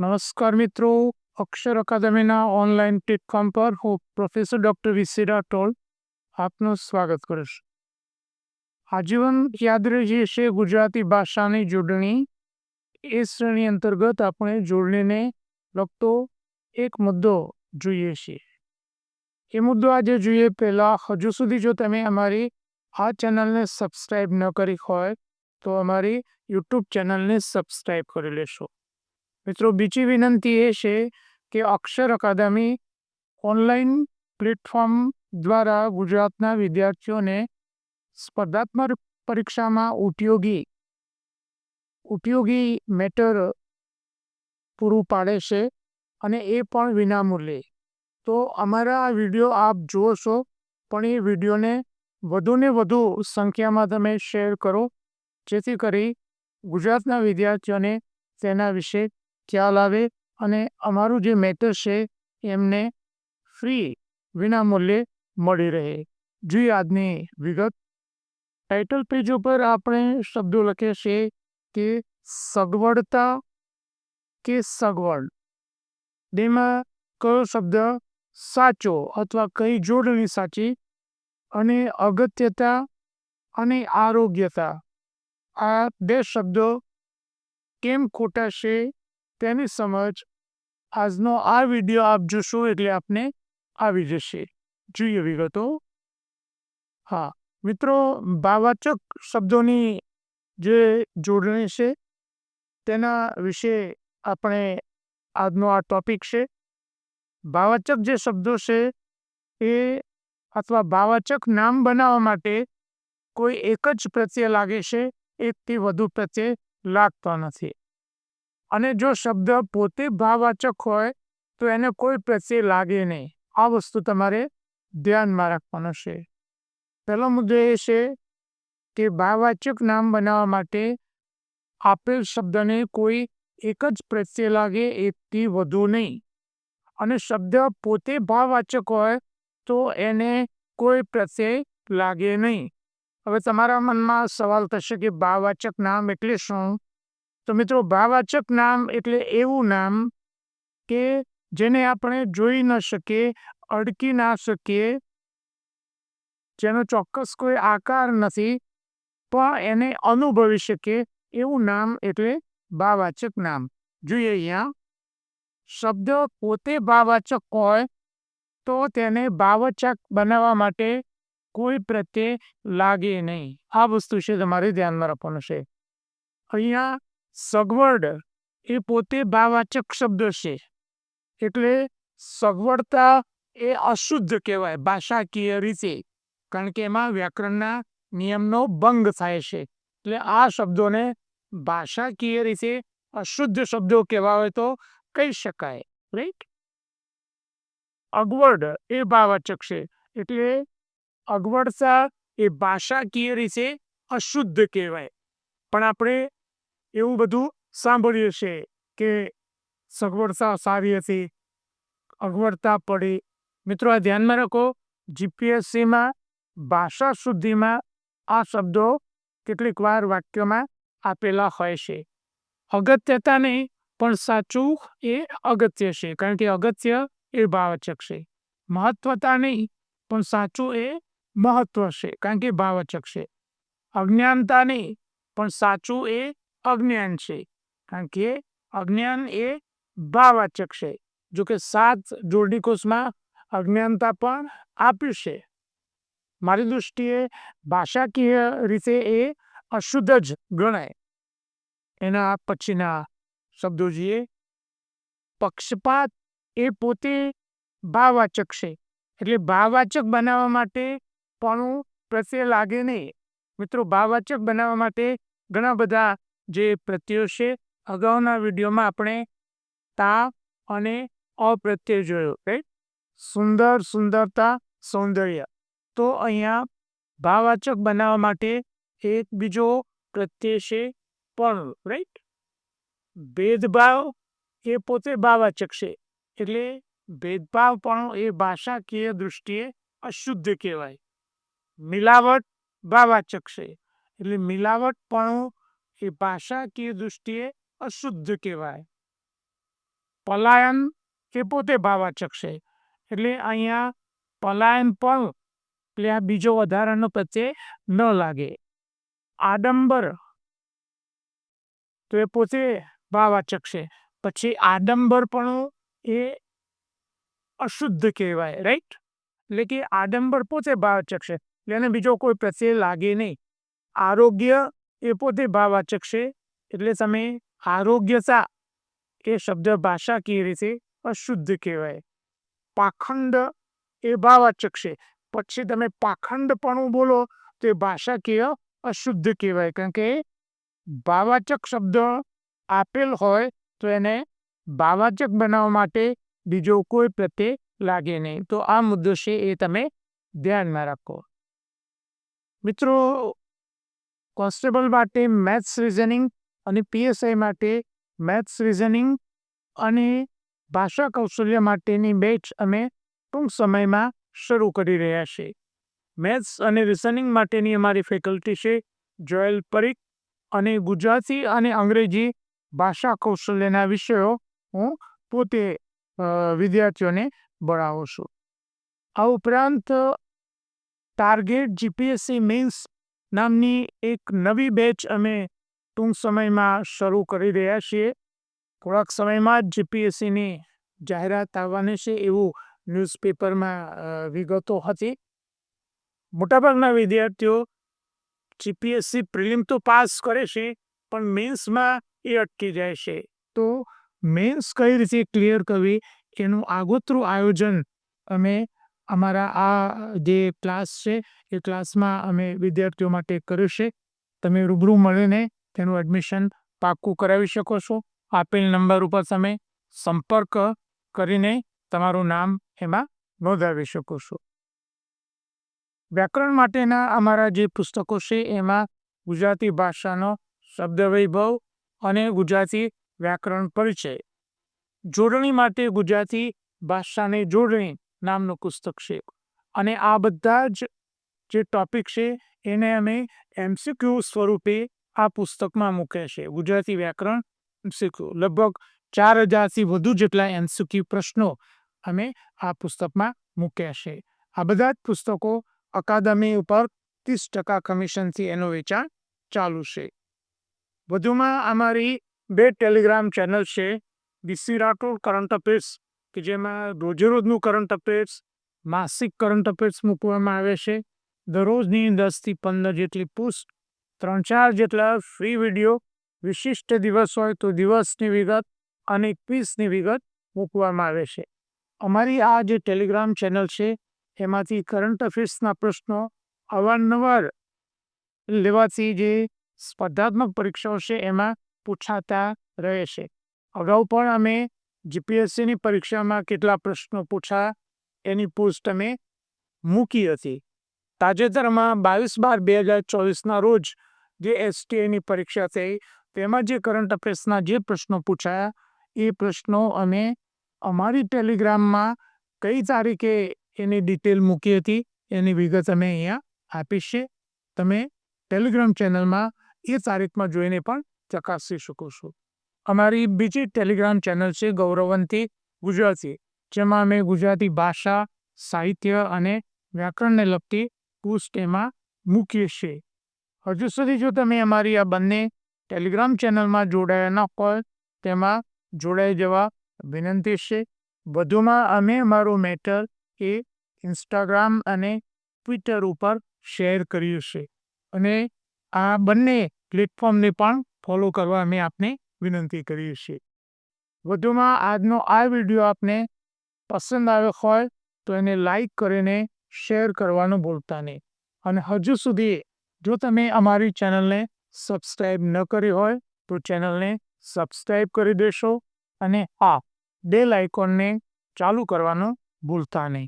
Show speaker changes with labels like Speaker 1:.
Speaker 1: નમસ્કાર મિત્રો, અક્ષર અકાદમીના online platform પર હું પ્રોફેસર ડૉક્ટર વિસી ટોલ આપનું સ્વાગત કરીશ આજીવન યાદ રહી છે ગુજરાતી ભાષાની જોડણી. એ શ્રેણી અંતર્ગત આપણે જોડણીને લગતો એક મુદ્દો જોઈએ છીએ. એ મુદ્દો આજે જોઈએ પહેલાં હજુ સુધી જો તમે અમારી આ ચેનલને સબસ્ક્રાઈબ ન કરી હોય તો અમારી યુટ્યુબ ચેનલને સબસ્ક્રાઈબ કરી લેશો. મિત્રો, બીજી વિનંતી એ છે કે અક્ષર અકાદમી ઓનલાઈન પ્લેટફોર્મ દ્વારા ગુજરાતના વિદ્યાર્થીઓને સ્પર્ધાત્મક પરીક્ષામાં ઉપયોગી ઉપયોગી મેટર પૂરું પાડે છે અને એ પણ વિનામૂલ્યે. તો અમારા આ વીડિયો આપ જુઓ છો પણ એ વિડીયોને વધુને વધુ સંખ્યામાં તમે શેર કરો, જેથી કરી ગુજરાતના વિદ્યાર્થીઓને તેના વિશે ખ્યાલ આવે અને અમારું જે મેટર છે એમને ફ્રી વિનામૂલ્યે મળી રહે. જોઈએ આજની વિગત. ટાઇટલ પેજ ઉપર આપણે શબ્દો લખીએ છીએ કે સગવડતા કે સગવડ. તેમાં કયો શબ્દ સાચો અથવા કઈ જોડણી સાચી અને અગત્યતા અને આરોગ્યતા. આ બે શબ્દો કેમ ખોટા છે તેની સમજ આજનો આ વીડિયો આપ જોશો એટલે આપને આવી જશે. જોઈએ વિગતો. હા, મિત્રો, ભાવાચક શબ્દોની જે જોડણી છે, તેના વિશે આપણે આજનો આ ટોપિક છે. ભાવાચક જે શબ્દો છે, એ અથવા ભાવાચક નામ બનાવવા માટે કોઈ એક જ પ્રત્યય લાગે છે, એકથી વધુ પ્રત્યય લાગતા નથી. અને જો શબ્દ પોતે ભાવવાચક હોય, તો એને કોઈ પ્રત્યે લાગે નહીં. આ વસ્તુ તમારે ધ્યાનમાં રાખવાનું છે. પહેલો મુદ્દો એ છે કે ભાવવાચક નામ બનાવવા માટે આપેલ શબ્દને કોઈ એક જ પ્રત્યે લાગે એકથી વધુ નહીં. અને શબ્દ પોતે ભાવવાચક હોય, તો એને કોઈ પ્રત્યય લાગે નહીં. હવે તમારા મનમાં સવાલ થશે કે ભાવવાચક નામ એટલે શું? તો મિત્રો ભાવવાચક નામ એટલે એવું નામ કે જેને આપણે જોઈ ન શકીએ, અડકી ના શકીએ, જેનો ચોક્કસ કોઈ આકાર નથી, પણ એને અનુભવી શકીએ એવું નામ એટલે ભાવવાચક નામ. જોઈએ અહીંયા, શબ્દ પોતે ભાવવાચક હોય તો તેને ભાવવાચક બનાવવા માટે કોઈ પ્રત્યે લાગે નહીં. આ વસ્તુ છે તમારે ધ્યાનમાં રાખવાનું છે. અહીંયા સગવડ એ પોતે ભાવવાચક શબ્દ છે. એટલે સગવડતા એ અશુદ્ધ કહેવાય ભાષાકીય રીતે, કારણ કે એમાં વ્યાકરણના નિયમનો ભંગ થાય છે. એટલે આ શબ્દોને ભાષાકીય રીતે અશુદ્ધ શબ્દો કહેવા હોય તો કહી શકાય રાઈટ અગવડ એ ભાવવાચક છે, એટલે અગવડતા એ ભાષાકીય રીતે અશુદ્ધ કહેવાય. પણ આપણે એવું બધું સાંભળ્યું છે કે સગવડતા સારી હતી, અગવડતા પડી. મિત્રો, આ ધ્યાનમાં રાખો જીપીએસસીમાં ભાષા શુદ્ધિમાં આ શબ્દો કેટલીક વાર વાક્યોમાં આપેલા હોય છે. અગત્યતા નહીં, પણ સાચું એ અગત્ય છે, કારણ કે અગત્ય એ ભાવચક છે. મહત્વતા નહીં, પણ સાચું એ મહત્વ છે, કારણ કે ભાવચક છે. અજ્ઞાનતા નહીં, પણ સાચું એ અજ્ઞાન છે. કારણ કે અજ્ઞાન એ ભાવાચક છે. જો કે સાત જોડણી કોષમાં અજ્ઞાનતા પણ આપ્યું છે. મારી દૃષ્ટિએ ભાષાકીય રીતે એ અશુદ્ધ જ ગણાય. એના પછીના શબ્દો જોઈએ પક્ષપાત એ પોતે ભાવવાચક છે. એટલે ભાવવાચક બનાવવા માટે પણ પ્રત્યે લાગે નહીં. મિત્રો ભાવવાચક બનાવવા માટે ઘણા બધા જે પ્રત્યયો છે, અગાઉના વિડીયોમાં આપણે તા અને અપ્રત્યય જોયો રાઈટ સુંદર, સુંદરતા, સૌંદર્ય. તો અહીંયા ભાવવાચક બનાવવા માટે એક બીજો પ્રત્યય છે પણ રાઈટ ભેદભાવ એ પોતે ભાવવાચક છે, એટલે ભેદભાવ પણ એ ભાષાકીય દૃષ્ટિએ અશુદ્ધ કહેવાય. મિલાવટ ભાવવાચક છે, એટલે મિલાવટ પણ એ ભાષાકીય દૃષ્ટિએ અશુદ્ધ કહેવાય. પલાયન એ પોતે ભાવાચક છે. એટલે અહીંયા પલાયન પણ એટલે આ બીજો વધારાનો પ્રત્યય ન લાગે. આડંબર તો એ પોતે ભાવાચક છે. પછી આડંબરપણું એ અશુદ્ધ કહેવાય રાઈટ એટલે કે આડંબર પોતે ભાવવાચક છે. એટલે એને બીજો કોઈ પ્રત્યય લાગે નહીં. આરોગ્ય એ પોતે ભાવવાચક છે. એટલે તમે આરોગ્યતા એ શબ્દ ભાષાકીય રીતે અશુદ્ધ કહેવાય? પાખંડ એ ભાવવાચક છે. પછી તમે પાખંડપણું બોલો તો એ ભાષાકીય અશુદ્ધ કહેવાય. કારણ કે ભાવવાચક શબ્દ આપેલ હોય તો એને ભાવવાચક બનાવવા માટે બીજો કોઈ પ્રત્યે લાગે નહીં. તો આ મુદ્દો છે એ તમે ધ્યાનમાં રાખો. મિત્રો કોન્સ્ટેબલ માટે મેથ્સ રિઝનિંગ અને પીએસઆઈ માટે મેથ્સ રિઝનિંગ અને ભાષા કૌશલ્ય માટેની બેચ અમે ટૂંક સમયમાં શરૂ કરી રહ્યા છીએ મેથ્સ અને રિઝનિંગ માટેની અમારી ફેકલ્ટી છે જોયલ પરીખ અને ગુજરાતી અને અંગ્રેજી ભાષા કૌશલ્યના વિષયો હું પોતે વિદ્યાર્થીઓને ભણાવું છું. આ ઉપરાંત, ટાર્ગેટ જીપીએસસી મેન્સ નામની એક નવી બેચ અમે ટૂંક સમયમાં શરૂ કરી રહ્યા છીએ. થોડાક સમયમાં જ જીપીએસસીની જાહેરાત આવવાની છે એવું ન્યૂઝપેપરમાં વિગતો હતી. મોટાભાગના વિદ્યાર્થીઓ જીપીએસસી પ્રિલિમ તો પાસ કરે છે, પણ મેન્સમાં એ અટકી જાય છે. તો મેન્સ કઈ રીતે ક્લિયર કરવી? એનું આગોતરું આયોજન અમે અમારા આ જે ક્લાસ છે, એ ક્લાસમાં અમે વિદ્યાર્થીઓ માટે કર્યું છે. તમે રૂબરૂ મળીને તેનું એડમિશન પાક્કું કરાવી શકો છો. આપેલ નંબર ઉપર તમે સંપર્ક કરીને તમારું નામ એમાં નોંધાવી શકો છો. વ્યાકરણ માટેના અમારા જે પુસ્તકો છે, એમાં ગુજરાતી ભાષાનો શબ્દ વૈભવ અને ગુજરાતી વ્યાકરણ પરિચય. જોડણી માટે ગુજરાતી ભાષાની જોડણી નામનું પુસ્તક છે. અને આ બધા જ જે ટોપિક છે, એને અમે એમસીક્યુ સ્વરૂપે આ પુસ્તકમાં મૂક્યા છે. ગુજરાતી વ્યાકરણ એમસીક્યુ લગભગ ચાર હજારથી વધુ જેટલા એમસીક્યુ પ્રશ્નો અમે આ પુસ્તકમાં મૂક્યા છે. આ બધા જ પુસ્તકો અકાદમી ઉપર ત્રીસ ટકા કમિશનથી એનું વેચાણ ચાલુ છે. વધુમાં અમારી બે ટેલિગ્રામ ચેનલ છે. બીસી રાઠોડ, કરંટ અફેર્સ કે જેમાં રોજેરોજનું કરંટ અફેર્સ માસિક કરંટ અફેર્સ મૂકવામાં આવે છે. દરરોજની દસથી પંદર જેટલી પુસ્ત ત્રણ ચાર જેટલા ફ્રી વીડિયો વિશિષ્ટ દિવસ હોય તો દિવસની વિગત અને ક્વિઝની વિગત મૂકવામાં આવે છે. અમારી આ જે ટેલિગ્રામ ચેનલ છે, એમાંથી કરંટ અફેર્સના પ્રશ્નો અવારનવાર લેવાથી જે સ્પર્ધાત્મક પરીક્ષાઓ છે, એમાં પૂછાતા રહે છે. અગાઉ પણ અમે જીપીએસસીની પરીક્ષામાં કેટલા પ્રશ્નો પૂછા એની પોસ્ટ અમે મૂકી હતી. તાજેતરમાં બાવીસ બાર બે હજાર ચોવીસના રોજ જે એસટીએની પરીક્ષા થઈ, તેમાં જે કરંટ અફેર્સના જે પ્રશ્નો પૂછાયા, એ પ્રશ્નો અમે અમારી ટેલિગ્રામમાં કઈ તારીખે એની ડિટેલ મૂકી હતી, એની વિગત અમે અહીંયા આપી છે. તમે ટેલિગ્રામ ચેનલમાં એ તારીખમાં જોઈને પણ ચકાસી શકો છો. અમારી બીજી ટેલિગ્રામ ચેનલ છે ગૌરવંતી ગુજરાતી, જેમાં અમે ગુજરાતી ભાષા, સાહિત્ય અને વ્યાકરણને લગતી પોસ્ટ એમાં મૂકીએ છીએ. હજુ સુધી જો તમે અમારી આ બંને ટેલિગ્રામ ચેનલમાં જોડાયા ન હોય, તેમાં જોડાઈ જવા વિનંતી છે. વધુમાં અમે અમારું મેટર એ ઇન્સ્ટાગ્રામ અને ટ્વિટર ઉપર શેર કર્યું છે અને આ બંને પ્લેટફોર્મને પણ ફોલો કરવા અમે આપને વિનંતી કરીએ છીએ. વધુમાં આજનો આ વીડિયો આપને પસંદ આવ્યો હોય તો એને લાઈક કરીને શેર કરવાનું ભૂલતા નહીં. અને હજુ સુધી જો તમે અમારી ચેનલને સબસ્ક્રાઈબ ન કરી હોય તો ચેનલને સબસ્ક્રાઈબ કરી દેશો અને હા, બેલ આઇકોનને ચાલુ કરવાનું ભૂલતા નહીં.